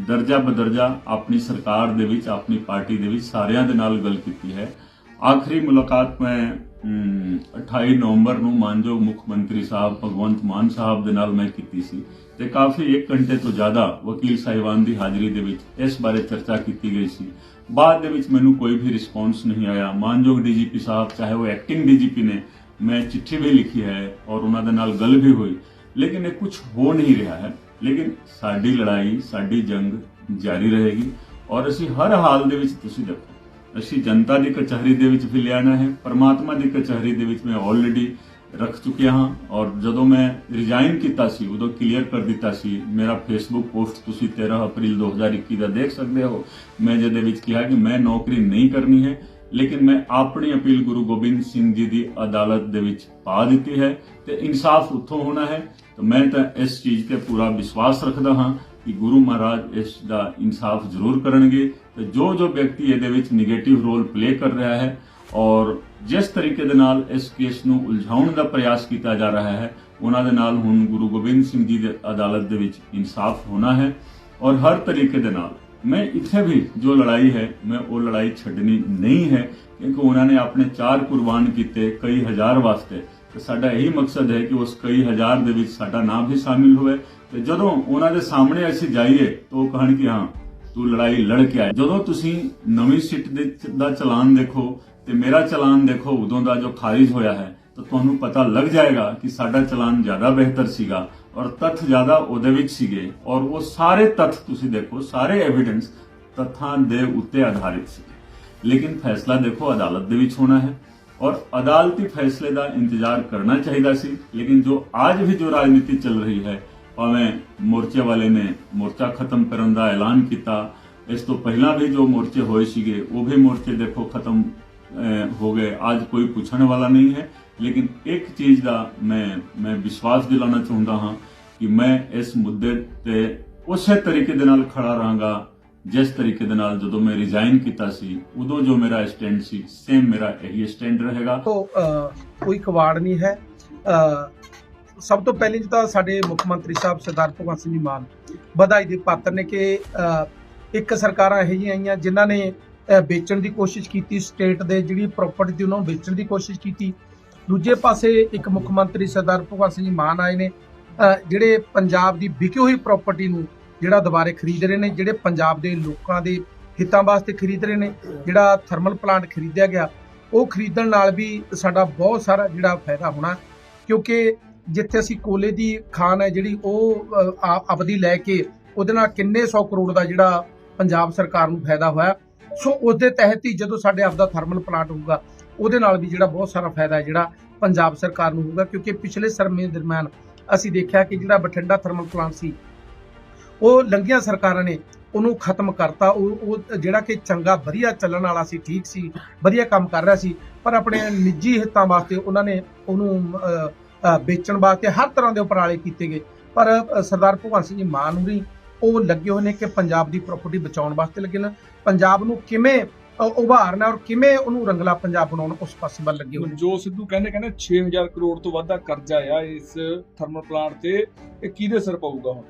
ਦਰਜਾ ਬਦਰਜਾ ਆਪਣੀ ਸਰਕਾਰ ਦੇ ਵਿੱਚ, ਆਪਣੀ ਪਾਰਟੀ ਦੇ ਵਿੱਚ ਸਾਰਿਆਂ ਦੇ ਨਾਲ ਗੱਲ ਕੀਤੀ ਹੈ। ਆਖਰੀ ਮੁਲਾਕਾਤ ਮੈਂ 28 ਨਵੰਬਰ ਨੂੰ ਮਾਨਯੋਗ ਮੁੱਖ ਮੰਤਰੀ ਸਾਹਿਬ ਭਗਵੰਤ ਮਾਨ ਸਾਹਿਬ ਦੇ ਨਾਲ ਮੈਂ ਕੀਤੀ ਸੀ ਤੇ ਕਾਫੀ 1 ਘੰਟੇ ਤੋਂ ਜ਼ਿਆਦਾ ਵਕੀਲ ਸਾਹਿਬਾਨ ਦੀ ਹਾਜ਼ਰੀ ਦੇ ਵਿੱਚ ਇਸ ਬਾਰੇ ਚਰਚਾ ਕੀਤੀ ਗਈ ਸੀ। ਬਾਅਦ ਦੇ ਵਿੱਚ ਮੈਨੂੰ ਕੋਈ ਵੀ ਰਿਸਪੌਂਸ ਨਹੀਂ ਆਇਆ। ਮਾਨਯੋਗ ਡੀਜੀਪੀ ਸਾਹਿਬ, ਚਾਹੇ ਉਹ ਐਕਟਿੰਗ ਡੀਜੀਪੀ ਨੇ, ਮੈਂ ਚਿੱਠੀ ਵੀ ਲਿਖੀ ਹੈ ਔਰ ਉਹਨਾਂ ਦੇ ਨਾਲ ਗੱਲ ਵੀ ਹੋਈ। ਲੇਕਿਨ ਇਹ ਕੁਝ ਹੋ ਨਹੀਂ ਰਿਹਾ ਹੈ। ਲੇਕਿਨ ਸਾਡੀ ਲੜਾਈ, ਸਾਡੀ ਜੰਗ ਜਾਰੀ ਰਹੇਗੀ ਔਰ ਅਸੀਂ ਹਰ ਹਾਲ ਦੇ ਵਿੱਚ ਤੁਸੀਂ ਦੇਖੋ। ਅਸੀਂ ਜਨਤਾ ਦੀ ਕਚਹਿਰੀ ਦੇ ਵਿੱਚ ਵੀ ਲਿਆਣਾ ਹੈ, ਪਰਮਾਤਮਾ ਦੀ ਕਚਹਿਰੀ ਦੇ ਵਿੱਚ ਮੈਂ ਆਲਰੇਡੀ ਰੱਖ ਚੁੱਕਿਆ ਹਾਂ ਔਰ ਜਦੋਂ ਮੈਂ ਰਿਜ਼ਾਈਨ ਕੀਤਾ ਸੀ, ਉਦੋਂ ਕਲੀਅਰ ਕਰ ਦਿੱਤਾ ਸੀ, ਮੇਰਾ ਫੇਸਬੁੱਕ ਪੋਸਟ ਤੁਸੀਂ 13 ਅਪ੍ਰੈਲ 2021 ਦਾ ਦੇਖ ਸਕਦੇ ਹੋ। ਮੈਂ ਜਿਹਦੇ ਵਿੱਚ ਕਿਹਾ ਕਿ ਮੈਂ ਨੌਕਰੀ ਨਹੀਂ ਕਰਨੀ ਹੈ, ਲੇਕਿਨ ਮੈਂ ਆਪਣੀ ਅਪੀਲ ਗੁਰੂ ਗੋਬਿੰਦ ਸਿੰਘ ਜੀ ਦੀ ਅਦਾਲਤ ਦੇ ਵਿੱਚ ਪਾ ਦਿੱਤੀ ਹੈ ਤੇ ਇਨਸਾਫ ਉੱਥੋਂ ਹੋਣਾ ਹੈ। ਤਾਂ ਮੈਂ ਤਾਂ ਇਸ ਚੀਜ਼ ਤੇ ਪੂਰਾ ਵਿਸ਼ਵਾਸ ਰੱਖਦਾ ਹਾਂ ਕਿ ਗੁਰੂ ਮਹਾਰਾਜ ਇਸ ਦਾ ਇਨਸਾਫ ਜ਼ਰੂਰ ਕਰਨਗੇ ਤੇ ਜੋ ਜੋ ਵਿਅਕਤੀ ਇਹਦੇ ਵਿੱਚ 네ਗੇਟਿਵ ਰੋਲ ਪਲੇ ਕਰ ਰਿਹਾ ਹੈ ਔਰ ਜਿਸ ਤਰੀਕੇ ਦੇ ਨਾਲ ਇਸ ਕੇਸ ਨੂੰ ਉਲਝਾਉਣ ਦਾ ਪ੍ਰਯਾਸ ਕੀਤਾ ਜਾ ਰਿਹਾ ਹੈ, ਉਹਨਾਂ ਦੇ ਨਾਲ ਹੁਣ ਗੁਰੂ ਗੋਬਿੰਦ ਸਿੰਘ ਜੀ ਦੀ ਅਦਾਲਤ ਦੇ ਵਿੱਚ ਇਨਸਾਫ ਹੋਣਾ ਹੈ ਔਰ ਹਰ ਤਰੀਕੇ ਦੇ ਨਾਲ ਮੈਂ ਇੱਥੇ ਵੀ ਜੋ ਲੜਾਈ ਹੈ, ਮੈਂ ਉਹ ਲੜਾਈ ਛੱਡਣੀ ਨਹੀਂ ਹੈ ਕਿਉਂਕਿ ਉਹਨਾਂ ਨੇ ਆਪਣੇ ਚਾਰ ਕੁਰਬਾਨ ਕੀਤੇ ਕਈ ਹਜ਼ਾਰ ਵਾਸਤੇ ਤੇ ਸਾਡਾ ਇਹੀ ਮਕਸਦ ਹੈ ਕਿ ਉਸ ਕਈ ਹਜ਼ਾਰ ਦੇ ਵਿੱਚ ਸਾਡਾ ਨਾਮ ਵੀ ਸ਼ਾਮਿਲ ਹੋਵੇ ਤੇ ਜਦੋਂ ਉਹਨਾਂ ਦੇ ਸਾਹਮਣੇ ਅਸੀਂ ਜਾਈਏ ਤਾਂ ਉਹ ਕਹਿਣ ਕਿ ਹਾਂ, ਤੂੰ ਲੜਾਈ ਲੜ ਕੇ ਆਇਆ। ਜਦੋਂ ਤੁਸੀਂ ਨਵੀਂ ਸਿੱਟ ਦੇ ਦਾ ਚਲਾਨ ਦੇਖੋ ਤੇ ਮੇਰਾ ਚਲਾਨ ਦੇਖੋ, ਉਦੋਂ ਦਾ ਜੋ ਖਾਰਿਜ ਹੋਇਆ ਹੈ, ਤਾਂ ਤੁਹਾਨੂੰ ਪਤਾ ਲੱਗ ਜਾਏਗਾ ਕਿ ਸਾਡਾ ਚਲਾਨ ਜ਼ਿਆਦਾ ਬਿਹਤਰ ਸੀਗਾ ਔਰ ਤੱਥ ਜ਼ਿਆਦਾ ਉਹਦੇ ਵਿੱਚ ਸੀਗੇ ਔਰ ਉਹ ਸਾਰੇ ਤੱਥ ਤੁਸੀਂ ਦੇਖੋ, ਸਾਰੇ ਐਵੀਡੈਂਸ ਤੱਥਾਂ ਦੇ ਉੱਤੇ ਆਧਾਰਿਤ ਸੀ ਲੇਕਿਨ ਫੈਸਲਾ ਦੇਖੋ ਅਦਾਲਤ ਦੇ ਵਿੱਚ ਹੋਣਾ ਹੈ। ਔਰ ਅਦਾਲਤੀ ਫੈਸਲੇ ਦਾ ਇੰਤਜ਼ਾਰ ਕਰਨਾ ਚਾਹੀਦਾ ਸੀ ਲੇਕਿਨ ਜੋ ਅੱਜ ਵੀ ਜੋ ਰਾਜਨੀਤੀ ਚੱਲ ਰਹੀ ਹੈ ਭਾਵੇਂ ਮੋਰਚੇ ਵਾਲੇ ਨੇ ਮੋਰਚਾ ਖਤਮ ਕਰਨ ਦਾ ਐਲਾਨ ਕੀਤਾ ਇਸ ਤੋਂ ਪਹਿਲਾਂ ਵੀ ਜੋ ਮੋਰਚੇ ਹੋਏ ਸੀਗੇ ਉਹ ਵੀ ਮੋਰਚੇ ਦੇਖੋ ਖਤਮ ਹੋ ਗਏ ਅੱਜ ਕੋਈ ਪੁੱਛਣ ਵਾਲਾ ਨਹੀਂ ਹੈ ਲੇਕਿਨ ਇੱਕ ਚੀਜ਼ ਦਾ ਮੈਂ ਮੈਂ ਵਿਸ਼ਵਾਸ ਦਿਲਾਉਣਾ ਚਾਹੁੰਦਾ ਹਾਂ ਕਿ ਮੈਂ ਇਸ ਮੁੱਦੇ ਤੇ ਉਸੇ ਤਰੀਕੇ ਦੇ ਨਾਲ ਖੜਾ ਰਹਾਂਗਾ ਜਿਸ ਤਰੀਕੇ ਦੇ ਨਾਲ ਜਦੋਂ ਮੈਂ ਰਿਜ਼ਾਈਨ ਕੀਤਾ ਸੀ, ਉਦੋਂ ਜੋ ਮੇਰਾ ਸਟੈਂਡ ਸੀ ਸੇਮ ਮੇਰਾ ਇਹੀ ਸਟੈਂਡ ਰਹੇਗਾ। ਤੋਂ ਕੋਈ ਕਵਾੜ ਨਹੀਂ ਹੈ। ਸਭ ਤੋਂ ਪਹਿਲੀ ਤਾਂ ਸਾਡੇ ਮੁੱਖ ਮੰਤਰੀ ਸਾਹਿਬ ਸਰਦਾਰ ਭਗਵੰਤ ਸਿੰਘ ਜੀ ਮਾਨ ਵਧਾਈ ਦੇ ਪਾਤਰ ਨੇ ਕਿ ਇੱਕ ਸਰਕਾਰਾਂ ਇਹੋ ਜਿਹੀਆਂ ਆਈਆਂ ਜਿਨ੍ਹਾਂ ਨੇ ਵੇਚਣ ਦੀ ਕੋਸ਼ਿਸ਼ ਕੀਤੀ ਸਟੇਟ ਦੇ ਜਿਹੜੀ ਪ੍ਰਾਪਰਟੀ ਦੀ ਉਹਨਾਂ ਨੂੰ ਵੇਚਣ ਦੀ ਕੋਸ਼ਿਸ਼ ਕੀਤੀ। ਦੂਜੇ ਪਾਸੇ ਇੱਕ ਮੁੱਖ ਮੰਤਰੀ ਸਰਦਾਰ ਭਗਵੰਤ ਸਿੰਘ ਜੀ ਮਾਨ ਆਏ ਨੇ। ਜਿਹੜੇ ਪੰਜਾਬ ਦੀ ਵਿਕੀ ਹੋਈ ਪ੍ਰਾਪਰਟੀ ਨੂੰ ਜਿਹੜਾ ਦੁਬਾਰੇ ਖਰੀਦ ਰਹੇ ਨੇ ਜਿਹੜੇ ਪੰਜਾਬ ਦੇ ਲੋਕਾਂ ਦੇ ਹਿੱਤਾਂ ਵਾਸਤੇ ਖਰੀਦ ਰਹੇ ਨੇ ਜਿਹੜਾ ਥਰਮਲ ਪਲਾਂਟ ਖਰੀਦਿਆ ਗਿਆ ਉਹ ਖਰੀਦਣ ਨਾਲ ਵੀ ਸਾਡਾ ਬਹੁਤ ਸਾਰਾ ਜਿਹੜਾ ਫਾਇਦਾ ਹੋਣਾ ਕਿਉਂਕਿ ਜਿੱਥੇ ਅਸੀਂ ਕੋਲੇ ਦੀ ਖਾਨ ਹੈ ਜਿਹੜੀ ਉਹ ਅ, ਆਪਦੀ ਲੈ ਕੇ ਉਹਦੇ ਨਾਲ ਕਿੰਨੇ 100 ਕਰੋੜ ਦਾ ਜਿਹੜਾ ਪੰਜਾਬ ਸਰਕਾਰ ਨੂੰ ਫਾਇਦਾ ਹੋਇਆ। ਸੋ ਉਸ ਦੇ ਤਹਿਤ ਹੀ ਜਦੋਂ ਸਾਡੇ ਆਪਦਾ ਥਰਮਲ ਪਲਾਂਟ ਹੋਊਗਾ ਉਹਦੇ ਨਾਲ ਵੀ ਜਿਹੜਾ ਬਹੁਤ ਸਾਰਾ ਫਾਇਦਾ ਹੈ ਜਿਹੜਾ ਪੰਜਾਬ ਸਰਕਾਰ ਨੂੰ ਹੋਊਗਾ ਕਿਉਂਕਿ ਪਿਛਲੇ ਸਰਮੇ ਦਰਮਿਆਨ ਅਸੀਂ ਦੇਖਿਆ ਕਿ ਜਿਹੜਾ ਬਠਿੰਡਾ ਥਰਮਲ ਪਲਾਂਟ ਸੀ ਉਹ ਲੰਘੀਆਂ ਸਰਕਾਰਾਂ ਨੇ ਉਹਨੂੰ ਖਤਮ ਕਰਤਾ। ਉਹ ਉਹ ਜਿਹੜਾ ਕਿ ਚੰਗਾ ਵਧੀਆ ਚੱਲਣ ਵਾਲਾ ਸੀ, ਠੀਕ ਸੀ, ਵਧੀਆ ਕੰਮ ਕਰ ਰਿਹਾ ਸੀ, ਪਰ ਆਪਣੇ ਨਿੱਜੀ ਹਿੱਤਾਂ ਵਾਸਤੇ ਉਹਨਾਂ ਨੇ ਉਹਨੂੰ ਵੇਚਣ ਵਾਸਤੇ ਹਰ ਤਰ੍ਹਾਂ ਦੇ ਉਪਰਾਲੇ ਕੀਤੇ ਗਏ। ਪਰ ਸਰਦਾਰ ਭਗਵੰਤ ਸਿੰਘ ਜੀ ਮਾਨ ਹੋਰੀ ਉਹ ਲੱਗੇ ਹੋਏ ਨੇ ਕਿ ਪੰਜਾਬ ਦੀ ਪ੍ਰਾਪਰਟੀ ਬਚਾਉਣ ਵਾਸਤੇ ਲੱਗੇ ਨੇ। ਪੰਜਾਬ ਨੂੰ ਕਿਵੇਂ ਉਭਾਰਨਾ ਔਰ ਕਿਵੇਂ ਉਹਨੂੰ ਰੰਗਲਾ ਪੰਜਾਬ ਬਣਾਉਣ ਉਸ ਪਾਸੇ ਵੱਲ ਲੱਗੇ ਹੋਏ ਨੇ। ਸਿੱਧੂ ਕਹਿੰਦੇ ਕਹਿੰਦੇ 6000 ਕਰੋੜ ਤੋਂ ਵੱਧ ਦਾ ਕਰਜ਼ਾ ਆ ਇਸ ਥਰਮਲ ਪਲਾਂਟ ਤੇ। ਇਹ ਕਿਹਦੇ ਸਿਰ ਪਾਊਗਾ ਹੁਣ?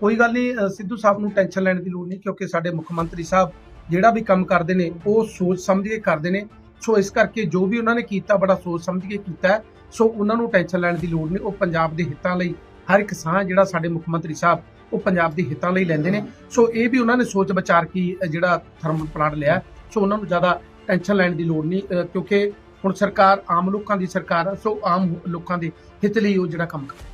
ਕੋਈ ਗੱਲ ਨਹੀਂ ਸਿੱਧੂ ਸਾਹਿਬ ਨੂੰ ਟੈਨਸ਼ਨ ਲੈਣ ਦੀ ਲੋੜ ਨਹੀਂ, ਕਿਉਂਕਿ ਸਾਡੇ ਮੁੱਖ ਮੰਤਰੀ ਸਾਹਿਬ ਜਿਹੜਾ ਵੀ ਕੰਮ ਕਰਦੇ ਨੇ, ਉਹ ਸੋਚ ਸਮਝ ਕੇ ਕਰਦੇ ਨੇ। ਸੋ ਇਸ ਕਰਕੇ ਜੋ ਵੀ ਉਹਨਾਂ ਨੇ ਕੀਤਾ, ਬੜਾ ਸੋਚ ਸਮਝ ਕੇ ਕੀਤਾ ਸੋ ਉਹਨਾਂ ਨੂੰ ਟੈਨਸ਼ਨ ਲੈਣ ਦੀ ਲੋੜ ਨਹੀਂ, ਉਹ ਪੰਜਾਬ ਦੇ ਹਿੱਤਾਂ ਲਈ ਹਰ ਇੱਕ ਸਾਹ ਜਿਹੜਾ ਸਾਡੇ ਮੁੱਖ ਮੰਤਰੀ ਸਾਹਿਬ, ਉਹ ਪੰਜਾਬ ਦੇ ਹਿੱਤਾਂ ਲਈ ਲੈਂਦੇ ਨੇ। ਸੋ ਇਹ ਵੀ ਉਹਨਾਂ ਨੇ ਸੋਚ ਵਿਚਾਰ ਕੀ ਜਿਹੜਾ ਥਰਮਲ ਪਲਾਂਟ ਲਿਆ ਸੋ ਉਹਨਾਂ ਨੂੰ ਜ਼ਿਆਦਾ ਟੈਨਸ਼ਨ ਲੈਣ ਦੀ ਲੋੜ ਨਹੀਂ ਕਿਉਂਕਿ ਹੁਣ ਸਰਕਾਰ ਆਮ ਲੋਕਾਂ ਦੀ ਸਰਕਾਰ ਹੈ, ਸੋ ਆਮ ਲੋਕਾਂ ਦੇ ਹਿੱਤ ਲਈ ਉਹ ਜਿਹੜਾ ਕੰਮ ਕਰ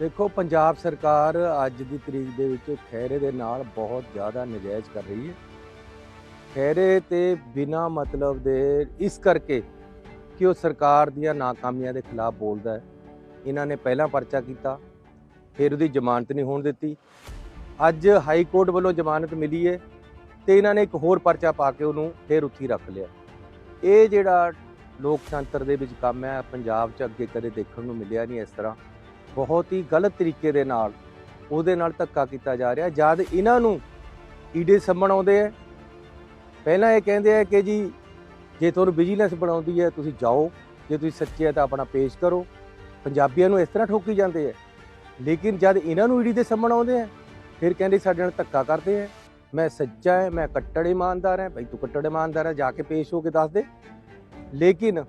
ਦੇਖੋ, ਪੰਜਾਬ ਸਰਕਾਰ ਅੱਜ ਦੀ ਤਰੀਕ ਦੇ ਵਿੱਚ ਖੈਰੇ ਦੇ ਨਾਲ ਬਹੁਤ ਜ਼ਿਆਦਾ ਨਜਾਇਜ਼ ਕਰ ਰਹੀ ਹੈ। ਖੈਰੇ ਤੇ ਬਿਨਾ ਮਤਲਬ ਦੇ ਇਸ ਕਰਕੇ ਕਿ ਉਹ ਸਰਕਾਰ ਦੀਆਂ ਨਾਕਾਮੀਆਂ ਦੇ ਖਿਲਾਫ ਬੋਲਦਾ ਹੈ। ਇਹਨਾਂ ਨੇ ਪਹਿਲਾਂ ਪਰਚਾ ਕੀਤਾ, ਫਿਰ ਉਹਦੀ ਜ਼ਮਾਨਤ ਨਹੀਂ ਹੋਣ ਦਿੱਤੀ। ਅੱਜ ਹਾਈ ਕੋਰਟ ਵੱਲੋਂ ਜ਼ਮਾਨਤ ਮਿਲੀ ਹੈ ਤੇ ਇਹਨਾਂ ਨੇ ਇੱਕ ਹੋਰ ਪਰਚਾ ਪਾ ਕੇ ਉਹਨੂੰ ਫਿਰ ਉੱਥੇ ਰੱਖ ਲਿਆ। ਇਹ ਜਿਹੜਾ ਲੋਕਤੰਤਰ ਦੇ ਵਿੱਚ ਕੰਮ ਹੈ, ਪੰਜਾਬ 'ਚ ਅੱਗੇ ਕਦੇ ਦੇਖਣ ਨੂੰ ਮਿਲਿਆ ਨਹੀਂ ਇਸ ਤਰ੍ਹਾਂ। ਬਹੁਤ ਹੀ ਗਲਤ ਤਰੀਕੇ ਦੇ ਨਾਲ ਉਹਦੇ ਨਾਲ ਧੱਕਾ ਕੀਤਾ ਜਾ ਰਿਹਾ। ਜਦ ਇਹਨਾਂ ਨੂੰ ਈਡੇ ਸੰਮਣ ਆਉਂਦੇ ਆ, ਪਹਿਲਾਂ ਇਹ ਕਹਿੰਦੇ ਆ ਕਿ ਜੀ, ਜੇ ਤੁਹਾਨੂੰ ਵਿਜੀਲੈਂਸ ਬਣਾਉਂਦੀ ਹੈ, ਤੁਸੀਂ ਜਾਓ। ਜੇ ਤੁਸੀਂ ਸੱਚੇ ਆ ਤਾਂ ਆਪਣਾ ਪੇਸ਼ ਕਰੋ। ਪੰਜਾਬੀਆਂ ਨੂੰ ਇਸ ਤਰ੍ਹਾਂ ਠੋਕੀ ਜਾਂਦੇ ਆ। ਲੇਕਿਨ ਜਦ ਇਹਨਾਂ ਨੂੰ ਈਡੀ ਦੇ ਸੰਮਣ ਆਉਂਦੇ ਆ, ਫਿਰ ਕਹਿੰਦੇ ਸਾਡੇ ਨਾਲ ਧੱਕਾ ਕਰਦੇ ਆ। ਮੈਂ ਸੱਚਾ ਹੈ ਮੈਂ ਕੱਟੜ ਇਮਾਨਦਾਰ ਹਾਂ ਭਾਈ ਤੂੰ ਕੱਟੜ ਇਮਾਨਦਾਰ ਹੈ ਜਾ ਕੇ ਪੇਸ਼ ਹੋ ਕੇ ਦੱਸ ਦੇ। ਲੇਕਿਨ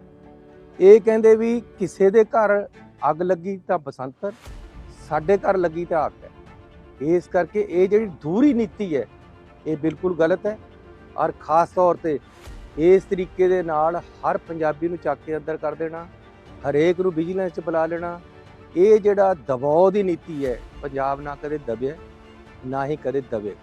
ਇਹ ਕਹਿੰਦੇ ਵੀ ਕਿਸੇ ਦੇ ਘਰ ਅੱਗ ਲੱਗੀ ਤਾਂ ਬਸੰਤਰ ਸਾਡੇ ਘਰ ਲੱਗੀ ਤਾਂ ਅੱਗ ਹੈ। ਇਸ ਕਰਕੇ ਇਹ ਜਿਹੜੀ ਦੂਰੀ ਨੀਤੀ ਹੈ ਇਹ ਬਿਲਕੁਲ ਗਲਤ ਹੈ ਔਰ ਖਾਸ ਤੌਰ ਤੇ ਇਸ ਤਰੀਕੇ ਦੇ ਨਾਲ ਹਰ ਪੰਜਾਬੀ ਨੂੰ ਚੱਕ ਕੇ ਅੰਦਰ ਕਰ ਦੇਣਾ ਹਰੇਕ ਨੂੰ ਵਿਜੀਲੈਂਸ 'ਚ ਬੁਲਾ ਲੈਣਾ ਇਹ ਜਿਹੜਾ ਦਬਾਅ ਦੀ ਨੀਤੀ ਹੈ ਪੰਜਾਬ ਨਾ ਕਦੇ ਦਬਿਆ ਨਾ ਹੀ ਕਦੇ ਦਬੇ।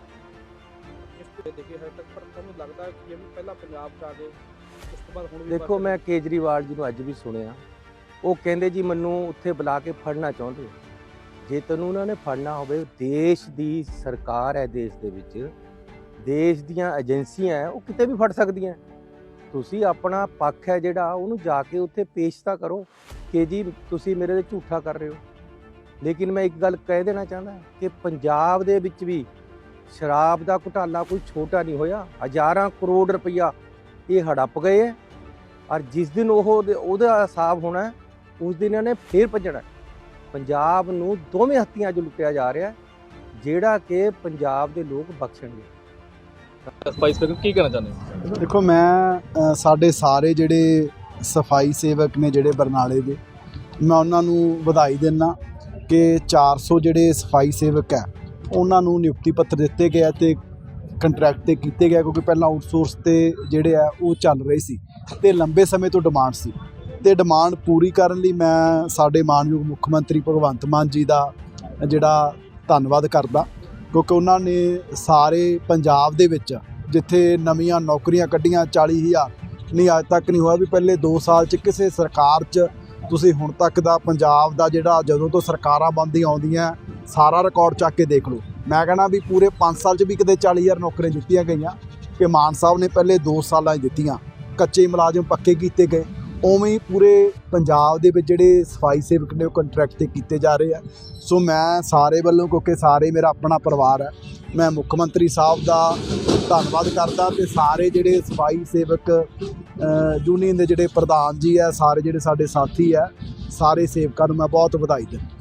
ਦੇਖੇ ਮੈਂ ਕੇਜਰੀਵਾਲ ਜੀ ਨੂੰ ਅੱਜ ਵੀ ਸੁਣਿਆ। ਉਹ ਕਹਿੰਦੇ ਜੀ ਮੈਨੂੰ ਉੱਥੇ ਬੁਲਾ ਕੇ ਫੜਨਾ ਚਾਹੁੰਦੇ ਜੇ ਤੈਨੂੰ ਉਹਨਾਂ ਨੇ ਫੜਨਾ ਹੋਵੇ, ਦੇਸ਼ ਦੀ ਸਰਕਾਰ ਹੈ ਦੇਸ਼ ਦੇ ਵਿੱਚ, ਦੇਸ਼ ਦੀਆਂ ਏਜੰਸੀਆਂ ਹੈ, ਉਹ ਕਿਤੇ ਵੀ ਫੜ ਸਕਦੀਆਂ। ਤੁਸੀਂ ਆਪਣਾ ਪੱਖ ਹੈ ਜਿਹੜਾ, ਉਹਨੂੰ ਜਾ ਕੇ ਉੱਥੇ ਪੇਸ਼ ਤਾਂ ਕਰੋ ਕਿ ਜੀ ਤੁਸੀਂ ਮੇਰੇ ਤੇ ਝੂਠਾ ਕਰ ਰਹੇ ਹੋ। ਲੇਕਿਨ ਮੈਂ ਇੱਕ ਗੱਲ ਕਹਿ ਦੇਣਾ ਚਾਹੁੰਦਾ ਕਿ ਪੰਜਾਬ ਦੇ ਵਿੱਚ ਵੀ ਸ਼ਰਾਬ ਦਾ ਘੁਟਾਲਾ ਕੋਈ ਛੋਟਾ ਨਹੀਂ ਹੋਇਆ। ਹਜ਼ਾਰਾਂ ਕਰੋੜ ਰੁਪਈਆ ਇਹ ਹੜੱਪ ਗਏ ਹੈ। ਔਰ ਜਿਸ ਦਿਨ ਉਹ ਉਹਦੇ- ਉਹਦਾ ਹਿਸਾਬ ਹੋਣਾ ਉਸ ਦਿਨ ਇਹਨੇ ਫੇਰ ਭੱਜਣਾ। ਪੰਜਾਬ ਨੂੰ ਦੋਵੇਂ ਹੱਥੀਆਂ 'ਚ ਲੁੱਟਿਆ ਜਾ ਰਿਹਾ ਜਿਹੜਾ ਕਿ ਪੰਜਾਬ ਦੇ ਲੋਕ ਬਖਸ਼ਣਗੇ। ਸਫ਼ਾਈ ਸੇਵਕ ਕੀ ਕਹਿਣਾ ਚਾਹੁੰਦੇ ਹੋ? ਦੇਖੋ ਮੈਂ ਸਾਡੇ ਸਾਰੇ ਜਿਹੜੇ ਸਫ਼ਾਈ ਸੇਵਕ ਨੇ ਜਿਹੜੇ ਬਰਨਾਲੇ ਦੇ ਮੈਂ ਉਹਨਾਂ ਨੂੰ ਵਧਾਈ ਦਿੰਦਾ ਕਿ 400 ਜਿਹੜੇ ਸਫ਼ਾਈ ਸੇਵਕ ਹੈ ਉਹਨਾਂ ਨੂੰ ਨਿਯੁਕਤੀ ਪੱਤਰ ਦਿੱਤੇ ਗਏ ਤੇ ਕੰਟਰੈਕਟ ਤੇ ਕੀਤੇ ਗਏ ਕਿਉਂਕਿ ਪਹਿਲਾਂ ਆਊਟਸੋਰਸ ਤੇ ਜਿਹੜੇ ਆ ਉਹ ਚੱਲ ਰਹੇ ਸੀ ਤੇ ਲੰਬੇ ਸਮੇਂ ਤੋਂ ਡਿਮਾਂਡ ਸੀ। ਤੇ ਡਿਮਾਂਡ ਪੂਰੀ ਕਰਨ ਲਈ ਮੈਂ ਸਾਡੇ ਮਾਨਯੋਗ ਮੁੱਖ ਮੰਤਰੀ ਭਗਵੰਤ ਮਾਨ ਜੀ ਦਾ ਜਿਹੜਾ ਧੰਨਵਾਦ ਕਰਦਾ, ਕਿਉਂਕਿ ਉਹਨਾਂ ਨੇ ਸਾਰੇ ਪੰਜਾਬ ਦੇ ਵਿੱਚ ਜਿੱਥੇ ਨਵੀਆਂ ਨੌਕਰੀਆਂ ਕੱਢੀਆਂ 40000 ਨਹੀਂ, ਅੱਜ ਤੱਕ ਨਹੀਂ ਹੋਇਆ ਵੀ ਪਹਿਲੇ 2 ਸਾਲ ਚ ਕਿਸੇ ਸਰਕਾਰ ਚ ਤੁਸੀਂ ਹੁਣ ਤੱਕ ਦਾ ਪੰਜਾਬ ਦਾ ਜਿਹੜਾ ਜਦੋਂ ਤੋਂ ਸਰਕਾਰਾਂ ਬਣਦੀਆਂ ਆਉਂਦੀਆਂ, ਸਾਰਾ ਰਿਕਾਰਡ ਚੱਕ ਕੇ ਦੇਖ ਲਓ। ਮੈਂ ਕਹਿੰਦਾ ਵੀ ਪੂਰੇ 5 ਸਾਲ ਚ ਵੀ ਕਿਤੇ 40000 ਨੌਕਰੀਆਂ ਦਿੱਤੀਆਂ ਗਈਆਂ, ਕਿ ਮਾਨ ਸਾਹਿਬ ਨੇ ਪਹਿਲੇ 2 ਸਾਲਾਂ 'ਚ ਦਿੱਤੀਆਂ। ਕੱਚੇ ਮੁਲਾਜ਼ਮ ਪੱਕੇ ਕੀਤੇ ਗਏ। ਉਵੇਂ ਹੀ ਪੂਰੇ ਪੰਜਾਬ ਦੇ ਵਿੱਚ ਜਿਹੜੇ ਸਫ਼ਾਈ ਸੇਵਕ ਨੇ ਉਹ ਕੰਟਰੈਕਟ ਤੇ ਕੀਤੇ ਜਾ ਰਹੇ ਆ। ਸੋ ਮੈਂ ਸਾਰੇ ਵੱਲੋਂ, ਕਿਉਂਕਿ ਸਾਰੇ ਮੇਰਾ ਆਪਣਾ ਪਰਿਵਾਰ ਹੈ, ਮੈਂ ਮੁੱਖ ਮੰਤਰੀ ਸਾਹਿਬ ਦਾ ਧੰਨਵਾਦ ਕਰਦਾ ਤੇ ਸਾਰੇ ਜਿਹੜੇ ਸਫ਼ਾਈ ਸੇਵਕ ਯੂਨੀਅਨ ਦੇ ਜਿਹੜੇ ਪ੍ਰਧਾਨ ਜੀ ਆ, ਸਾਰੇ ਜਿਹੜੇ ਸਾਡੇ ਸਾਥੀ ਆ, ਸਾਰੇ ਸੇਵਕਾਂ ਨੂੰ ਮੈਂ ਬਹੁਤ ਵਧਾਈ ਦਿੰਦਾ।